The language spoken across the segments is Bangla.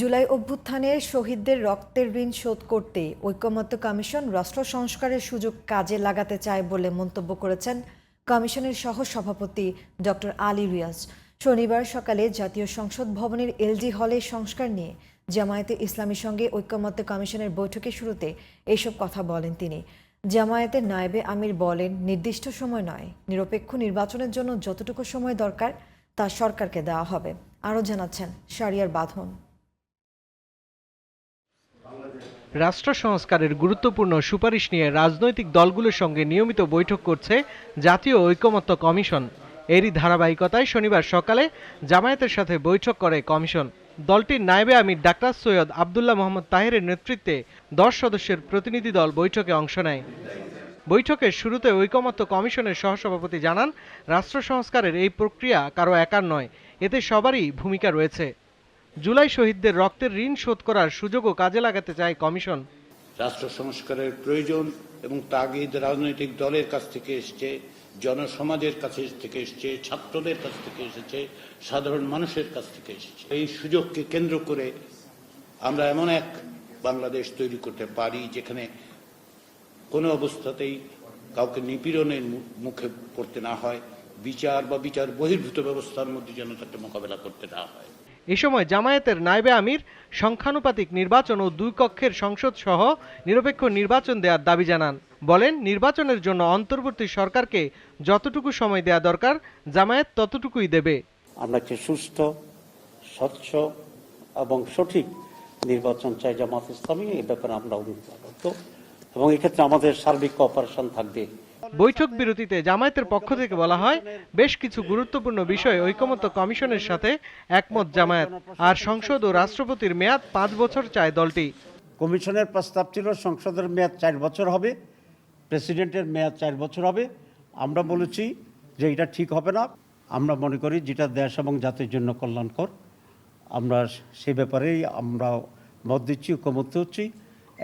জুলাই অভ্যুত্থানে শহীদদের রক্তের ঋণ শোধ করতে ঐকমত্য কমিশন রাষ্ট্র সংস্কারের সুযোগ কাজে লাগাতে চায় বলে মন্তব্য করেছেন কমিশনের সহ সভাপতি ডক্টর আলী রিয়াজ। শনিবার সকালে জাতীয় সংসদ ভবনের এলজি হলে সংস্কার নিয়ে জামায়াতে ইসলামীর সঙ্গে ঐকমত্য কমিশনের বৈঠকের শুরুতে এইসব কথা বলেন তিনি। জামায়াতের নায়েবে আমির বলেন, নির্দিষ্ট সময় নয়। নিরপেক্ষ নির্বাচনের জন্য যতটুকু সময় দরকার, তা সরকারকে দেওয়া হবে। আরও জানাচ্ছেন শারিয়ার বাঁধন। রাষ্ট্র সংস্কারের গুরুত্বপূর্ণ সুপারিশ নিয়ে রাজনৈতিক দলগুলোর সঙ্গে নিয়মিত বৈঠক করছে জাতীয় ঐকমত্য কমিশন। এরই ধারাবাহিকতায় শনিবার সকালে জামায়াতের সাথে বৈঠক করে কমিশন। দলটির নায়েবে আমির ডাক্তার সৈয়দ আবদুল্লাহ মোহাম্মদ তাহেরের নেতৃত্বে দশ সদস্যের প্রতিনিধি দল বৈঠকে অংশ নেয়। বৈঠকের শুরুতে ঐকমত্য কমিশনের সহসভাপতি জানান রাষ্ট্র সংস্কারের এই প্রক্রিয়া কারও একার নয়, এতে সবারই ভূমিকা রয়েছে। জুলাই শহীদদের রক্তের ঋণ শোধ করার সুযোগও কাজে লাগাতে চায় কমিশন। রাষ্ট্র সংস্কারের প্রয়োজন এবং তাগিদ রাজনৈতিক দলের কাছ থেকে এসছে, জনসমাজের কাছে থেকে এসছে, ছাত্রদের কাছ থেকে এসেছে, সাধারণ মানুষের কাছ থেকে এসেছে। এই সুযোগকে কেন্দ্র করে আমরা এমন এক বাংলাদেশ তৈরি করতে পারি যেখানে কোনো অবস্থাতেই কাউকে নিপীড়নের মুখে পড়তে না হয়, বিচার বা বিচার বহির্ভূত ব্যবস্থার মধ্যে যেন তাকে মোকাবেলা করতে না হয়। এ সময় জামায়াতের নায়েবে আমির, সংখ্যানুপাতিক নির্বাচন ও দুই কক্ষের সংসদ সহ নিরপেক্ষ নির্বাচন দেওয়ার দাবি জানান। বলেন, নির্বাচনের জন্য অন্তর্বর্তী সরকারকে যতটুকু সময় দেওয়া দরকার, জামায়াত ততটুকুই দেবে। আমরা একটি সুস্থ, স্বচ্ছ এবং সঠিক নির্বাচন চাই জামাত ইসলামী? এই ব্যাপারে আমরা অনুপ্রাণিত এবং এক্ষেত্রে আমাদের সার্বিক কপারেশন থাকবে। বৈঠক বিরতিতে জামায়াতের পক্ষ থেকে বলা হয়, বেশ কিছু গুরুত্বপূর্ণ বিষয়ে ঐকমত্য কমিশনের সাথে একমত জামায়াত আর সংসদ ও রাষ্ট্রপতির মেয়াদ পাঁচ বছর চায় দলটি। কমিশনের প্রস্তাব ছিল, সংসদের মেয়াদ চার বছর হবে, প্রেসিডেন্টের মেয়াদ চার বছর হবে। আমরা বলেছি যে এটা ঠিক হবে না। আমরা মনে করি যেটা দেশ এবং জাতির জন্য কল্যাণকর। আমরা সে ব্যাপারেই আমরা মত দিচ্ছি, ঐকমত্য হচ্ছি।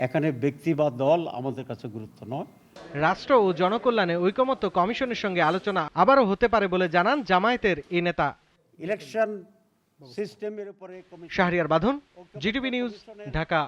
এখানে ব্যক্তি বা দল আমাদের কাছে গুরুত্ব নয়। রাষ্ট্র ও জনকল্যাণে ঐকমত্য কমিশনের সঙ্গে আলোচনা আবারও হতে পারে বলে জানান জামায়াতের এই নেতা। ইলেকশন সিস্টেমের উপরে শাহরিয়ার বাঁধন জিটিভি নিউজ ঢাকা।